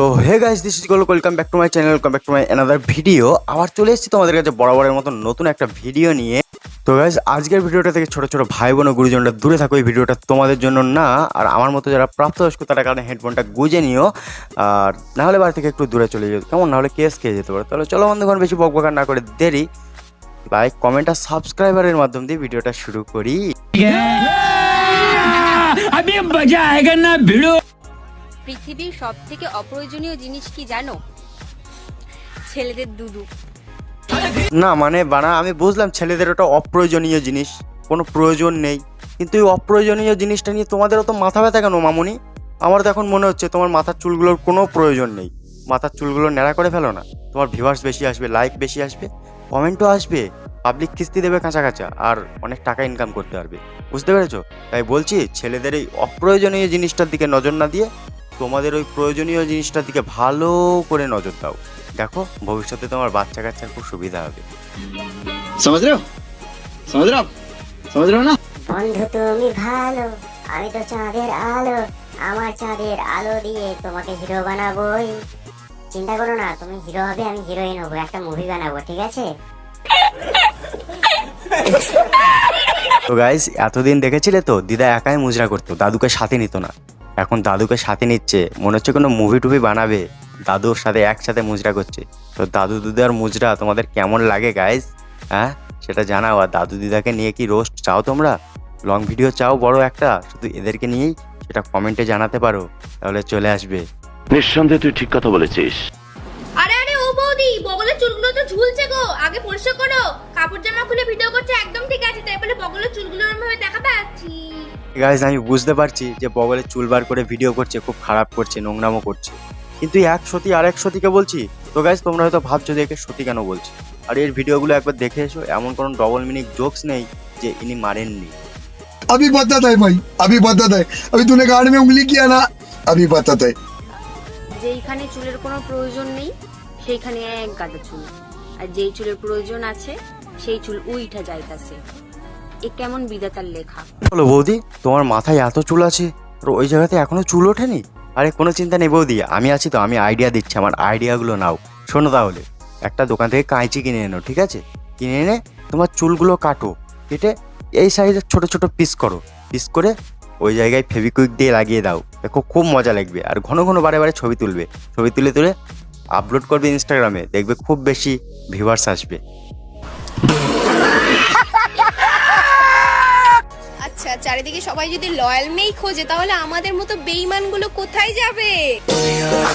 তো, hey guys this is goal welcome back to my channel welcome back to my another video আবার চলে এসেছি তোমাদের কাছে বরাবরের মতো নতুন একটা ভিডিও নিয়ে। তো গাইস আজকের ভিডিওটা থেকে ছোট ছোট ভাই বোন গুরুজনরা দূরে থাকো। এই ভিডিওটা তোমাদের জন্য না, আর আমার মতো যারা প্রাপ্তবয়স্ক, তারা কারণে হেডফোনটা গুজে নিও। আর না হলে বাড়ি থেকে একটু দূরে চলে যেত কেমন? না হলে কেস খেয়ে যেতে পারো? তাহলে চলো বন্ধুগণ, বেশি বকবকার না করে দেরি। লাইক কমেন্ট আর সাবস্ক্রাইবারের মাধ্যম দিয়ে ভিডিওটা শুরু করি। পৃথিবীর সব থেকে অপ্রয়োজনীয় জিনিস কি জানো? ছেলেদের দুধু। না মানে বানা আমি বুঝলাম ছেলেদের ওটা অপ্রয়োজনীয় জিনিস, কোনো প্রয়োজন নেই। কিন্তু এই অপ্রয়োজনীয় জিনিসটা নিয়ে তোমাদেরও তো মাথা ব্যথা কেন মামুনি? আমার তো এখন মনে হচ্ছে তোমার মাথার চুলগুলোর কোনো প্রয়োজন নেই। মাথার চুলগুলো ন্যাড়া করে ফেলো না। তোমার ভিউয়ার্স বেশি আসবে লাইক বেশি আসবে কমেন্টও আসবে পাবলিক কিস্তি দেবে কাঁচা কাঁচা আর অনেক টাকা ইনকাম করতে পারবে। বুঝতে পেরেছ? তাই বলছি, ছেলেদের এই অপ্রয়োজনীয় জিনিসটার দিকে নজর না দিয়ে তোমাদের ওই প্রয়োজনীয় জিনিসটার দিকে ভালো করে নজর দাও। দেখো ভবিষ্যতে তোমার বাচ্চা কাচ্চার খুব সুবিধা হবে। সমাজ রেও সমাজ না? বন্ধু তুমি ভালো। আমি তো চাঁদের আলো। আমার চাঁদের আলো দিয়ে তোমাকে হিরো বানাবোই। চিন্তা করো না তুমি হিরো হবে আমি হিরোইন হব। একটা মুভি বানাবো ঠিক আছে? তো গাইস এতদিন দেখেছিলে তো? দিদা একাই মুজরা করতো দাদুকে সাথে নিত না। এখন দাদুকে সাথে নিচ্ছে। মনে হচ্ছে কোনো মুভি টুভি বানাবে। দাদুর সাথে একসাথে মুজরা করছে। তো দাদু দিদার মুজরা তোমাদের কেমন লাগে গাইস হ্যাঁ? সেটা জানাও। আর দাদু দিদাকে নিয়ে কি রোস্ট চাও তোমরা? লং ভিডিও চাও বড় একটা? শুধু এদেরকে নিয়েই সেটা কমেন্টে জানাতে পারো। তাহলে চলে আসবে। নিঃসন্দেহে তুই ঠিক কথা বলেছিস। আরে আরে ও বৌদি বগলের চুলগুলো তো ঝুলছে গো। আগে পরিষ্কার করো। কাপড় জামা খুলে ভিডিও করছে একদম ঠিক আছে। তাই বলে বগলের চুলগুলো এরকম ভাবে দেখা গাইজ আমি বুঝতে পারছি যে বগলে চুল বার করে ভিডিও করছে খুব খারাপ করছে নোংরামো করছে কিন্তু এক সতী আর এক সতীকে বলছি তো গাইজ তোমরা হয়তো ভাবছো যে একে সতী কেন বলছি আর এর ভিডিওগুলো একবার দেখে এসো এমন কোনো ডবল মিনিং জোকস নেই যে ইনি মারেননি अभी बताता है भाई अभी बताता है अभी तूने गाड़ी में उंगली किया ना अभी बताता है যেইখানে চুলের কোনো প্রয়োজন নেই সেইখানে এক গাদা চুল আর যেই চুলের প্রয়োজন আছে সেই চুল উইঠা যাইতাছে এ কেমন বিধাতার লেখা? বলো বৌদি, তোমার মাথায় এত চুল আছে, আর ওই জায়গাতে এখনও চুল ওঠেনি? আরে কোনো চিন্তা নেই বৌদি, আমি আছি তো, আমি আইডিয়া দিচ্ছি, আমার আইডিয়াগুলো নাও। শোনো তাহলে, একটা দোকান থেকে কাঁচি কিনে এনো, ঠিক আছে? কিনে এনে তোমার চুলগুলো কাটো, কেটে এই সাইজের ছোট ছোট পিস করো। পিস করে ওই জায়গায় ফেভিকুইক দিয়ে লাগিয়ে দাও। দেখো খুব মজা লাগবে, আর ঘন ঘন বারে বারে ছবি তুলবে। ছবি তুলে তুলে আপলোড করবে ইনস্টাগ্রামে দেখবে খুব বেশি ভিউয়ার্স আসবে। চারিদিকে সবাই যদি লয়াল মেই খোঁজে, তাহলে আমাদের মতো বেইমানগুলো কোথায় যাবে?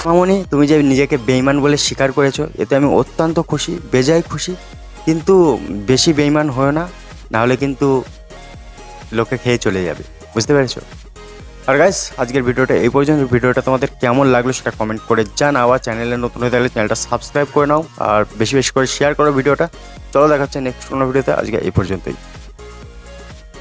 মামনি, তুমি যে নিজেকে বেইমান বলে স্বীকার করেছ, এতে আমি অত্যন্ত খুশি, বেজায় খুশি। কিন্তু বেশি বেইমান হয়েও না, নাহলে কিন্তু লোকে খেয়ে চলে যাবে। বুঝতে পেরেছ? আর গাইস আজকের ভিডিওটা এই পর্যন্ত। ভিডিওটা তোমাদের কেমন লাগল সেটা কমেন্ট করে জানাও, আর চ্যানেলে নতুন হয়ে থাকলে চ্যানেলটা সাবস্ক্রাইব করে নাও, আর বেশি বেশি করে শেয়ার করো ভিডিওটা। চলো দেখা হচ্ছে নেক্সট কোনো ভিডিওতে, আজকে এই পর্যন্তই।